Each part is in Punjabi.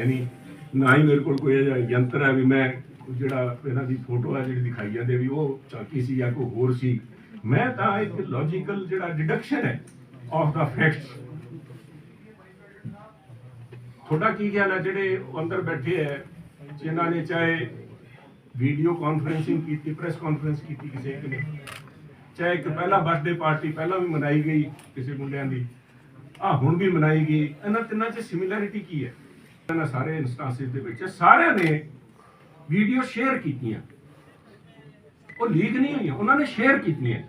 ਹੈ ਨਹੀਂ। ਨਾ ਹੀ ਮੇਰੇ ਕੋਲ ਕੋਈ ਅਜਿਹਾ ਯੰਤਰ ਹੈ ਵੀ ਮੈਂ ਜਿਹੜਾ ਇਹਨਾਂ ਦੀ ਫੋਟੋ ਹੈ ਜਿਹੜੀ ਦਿਖਾਈ ਜਾਂਦੇ ਵੀ ਉਹ ਚਾਕੀ ਸੀ ਜਾਂ ਕੋਈ ਹੋਰ ਸੀ। ਮੈਂ ਤਾਂ ਇੱਕ ਲੌਜੀਕਲ ਜਿਹੜਾ ਡਿਡਕਸ਼ਨ ਹੈ ਆਫ ਦਾ ਫੈਕਟਸ ਤੁਹਾਡਾ ਕੀ ਖਿਆਲ ਹੈ? ਜਿਹੜੇ ਅੰਦਰ ਬੈਠੇ ਹੈ, ਜਿਨ੍ਹਾਂ ਨੇ ਚਾਹੇ ਵੀਡੀਓ ਕਾਨਫਰੈਂਸਿੰਗ ਕੀਤੀ ਪ੍ਰੈਸ ਕਾਨਫਰੰਸ ਕੀਤੀ ਕਿਸੇ ਇੱਕ ਨੇ, ਚਾਹੇ ਇੱਕ ਪਹਿਲਾ ਬਰਥਡੇ ਪਾਰਟੀ ਪਹਿਲਾਂ ਵੀ ਮਨਾਈ ਗਈ ਕਿਸੇ ਮੁੰਡਿਆਂ ਦੀ ਆ ਹੁਣ ਵੀ ਮਨਾਈ ਗਈ, ਇਹਨਾਂ ਤਿੰਨਾਂ 'ਚ ਸਿਮਿਲੈਰਿਟੀ ਕੀ ਹੈ? ਇਹਨਾਂ ਸਾਰੇ ਇਨਸਟੈਂਸਿਸ ਦੇ ਵਿੱਚ ਸਾਰਿਆਂ ਨੇ ਵੀਡੀਓ ਸ਼ੇਅਰ ਕੀਤੀਆਂ। ਉਹ ਲੀਕ ਨਹੀਂ ਹੋਈਆਂ, ਉਹਨਾਂ ਨੇ ਸ਼ੇਅਰ ਕੀਤੀਆਂ।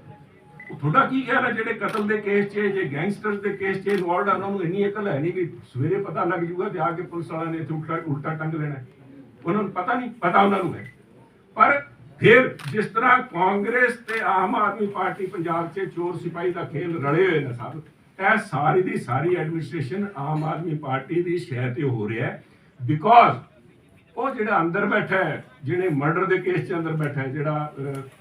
ਉਹ ਤੁਹਾਡਾ ਕੀ ਖਿਆਲ ਹੈ ਜਿਹੜੇ ਕਤਲ ਦੇ ਕੇਸ 'ਚ ਜੇ ਗੈਂਗਸਟਰਸ ਦੇ ਕੇਸ 'ਚ ਇਨਵੋਲਡ ਆ, ਉਹਨਾਂ ਨੂੰ ਇੰਨੀ ਅਕਲ ਹੈ ਨਹੀਂ ਕਿ ਸਵੇਰੇ ਪਤਾ ਲੱਗ ਜੂਗਾ ਤੇ ਆ ਕੇ ਪੁਲਿਸ ਵਾਲਿਆਂ ਨੇ ਇੱਥੇ ਉਲਟਾ ਉਲਟਾ ਟੰਗ ਲੈਣਾ ਉਹਨਾਂ ਨੂੰ ਪਤਾ ਨਹੀਂ, ਪਤਾ ਉਹਨਾਂ ਨੂੰ ਹੈ। ਪਰ ਫਿਰ ਜਿਸ ਤਰ੍ਹਾਂ ਕਾਂਗਰਸ ਤੇ ਆਮ ਆਦਮੀ ਪਾਰਟੀ ਪੰਜਾਬ 'ਚ ਚੋਰ ਸਿਪਾਹੀ ਦਾ ਖੇਲ ਰਲੇ ਹੋਏ ਨੇ ਸਭ ਇਹ ਸਾਰੀ ਦੀ ਸਾਰੀ ਐਡਮਿਨਿਸਟ੍ਰੇਸ਼ਨ ਆਮ ਆਦਮੀ ਪਾਰਟੀ ਦੀ ਸ਼ਹਿ ਤੇ ਹੋ ਰਿਹਾ ਹੈ ਬਿਕੋਜ਼ ਉਹ ਜਿਹੜਾ ਅੰਦਰ ਬੈਠਾ ਹੈ, ਜਿਹਨੇ ਮਰਡਰ ਦੇ ਕੇਸ 'ਚ ਅੰਦਰ ਬੈਠਾ ਹੈ, ਜਿਹੜਾ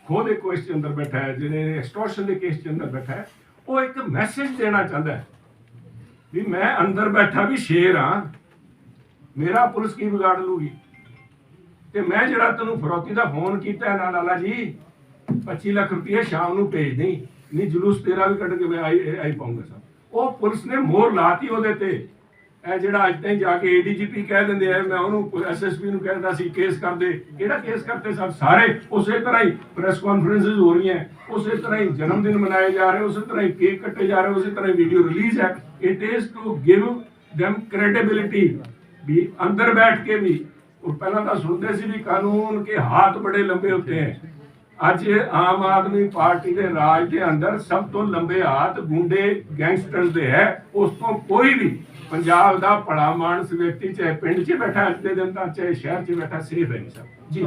ਖੋਹ ਦੇ ਕੇਸ 'ਚ ਅੰਦਰ ਬੈਠਾ ਹੈ, ਜਿਹਨੇ ਐਕਸਟੋਰਸ਼ਨ ਦੇ ਕੇਸ 'ਚ ਅੰਦਰ ਬੈਠਾ ਹੈ, ਉਹ ਇੱਕ ਮੈਸੇਜ ਦੇਣਾ ਚਾਹੁੰਦਾ ਹੈ ਵੀ ਮੈਂ ਅੰਦਰ ਬੈਠਾ ਵੀ ਸ਼ੇਰ ਹਾਂ, ਮੇਰਾ ਪੁਲਿਸ ਕੀ ਵਿਗਾੜ ਲੂਗੀ? ਤੇ ਮੈਂ ਜਿਹੜਾ ਤੈਨੂੰ ਫਰੋਤੀ ਦਾ ਫੋਨ ਕੀਤਾ ਨਾ ਲਾਲਾ ਜੀ 25 ਲੱਖ ਰੁਪਏ ਸ਼ਾਮ ਨੂੰ ਭੇਜ ਦੇਈ, ਨਹੀਂ ਜਲੂਸ ਤੇਰਾ ਵੀ ਕੱਢ ਕੇ ਮੈਂ ਆਈ ਆਈ ਪਾਉਂਗਾ ਸਭ ਉਹ ਪੁਲਿਸ ਨੇ ਮੋਹਰ ਲਾਤੀ ਉਹਦੇ ਤੇ। ਇਹ ਜਿਹੜਾ ਅੱਜ ਤਾਈਂ ਜਾ ਕੇ ਏਡੀਜੀਪੀ ਕਹਿ ਦਿੰਦੇ ਆ, ਮੈਂ ਉਹਨੂੰ ਐਸਐਸਪੀ ਨੂੰ ਕਹਿੰਦਾ ਸੀ, ਕੇਸ ਕਰ ਦੇ ਕਿਹੜਾ ਕੇਸ ਕਰਤੇ ਸਭ ਸਾਰੇ ਉਸੇ ਤਰ੍ਹਾਂ ਹੀ ਪ੍ਰੈਸ ਕਾਨਫਰੰਸਸ ਹੋ ਰਹੀਆਂ। ਉਸੇ ਤਰ੍ਹਾਂ ਹੀ ਜਨਮ ਦਿਨ ਮਨਾਏ ਜਾ ਰਹੇ, ਉਸੇ ਤਰ੍ਹਾਂ ਹੀ ਕੇਕ ਕੱਟੇ ਜਾ ਰਹੇ, ਉਸੇ ਤਰ੍ਹਾਂ ਹੀ ਵੀਡੀਓ ਰਿਲੀਜ਼ ਹੈ। It is to give them credibility ਵੀ ਅੰਦਰ ਬੈਠ ਕੇ ਵੀ। ਉਹ ਪਹਿਲਾਂ ਤਾਂ ਸੁਣਦੇ ਸੀ ਵੀ ਕਾਨੂੰਨ ਕੇ ਹੱਥ ਬੜੇ ਲੰਬੇ ਹੁੰਦੇ ਹੈ ਅੱਜ ਆਮ ਆਦਮੀ ਪਾਰਟੀ ਦੇ ਰਾਜ ਦੇ ਅੰਦਰ ਸਭ ਤੋਂ ਲੰਬੇ ਹੱਥ ਗੁੰਡੇ ਗੈਂਗਸਟਰ ਦੇ ਹੈ। ਉਸ ਤੋਂ ਕੋਈ ਵੀ ਪੰਜਾਬ ਦਾ ਭਲਾ ਮਾਨਸ ਵਿਅਕਤੀ ਚਾਹੇ ਪਿੰਡ 'ਚ ਬੈਠਾ, ਅੱਜ ਦੇ ਦਿਨ ਤਾਂ ਚਾਹੇ ਸ਼ਹਿਰ 'ਚ ਬੈਠਾ ਸੇਫ ਹੈ ਨਹੀਂ ਸਭ। ਜੀ।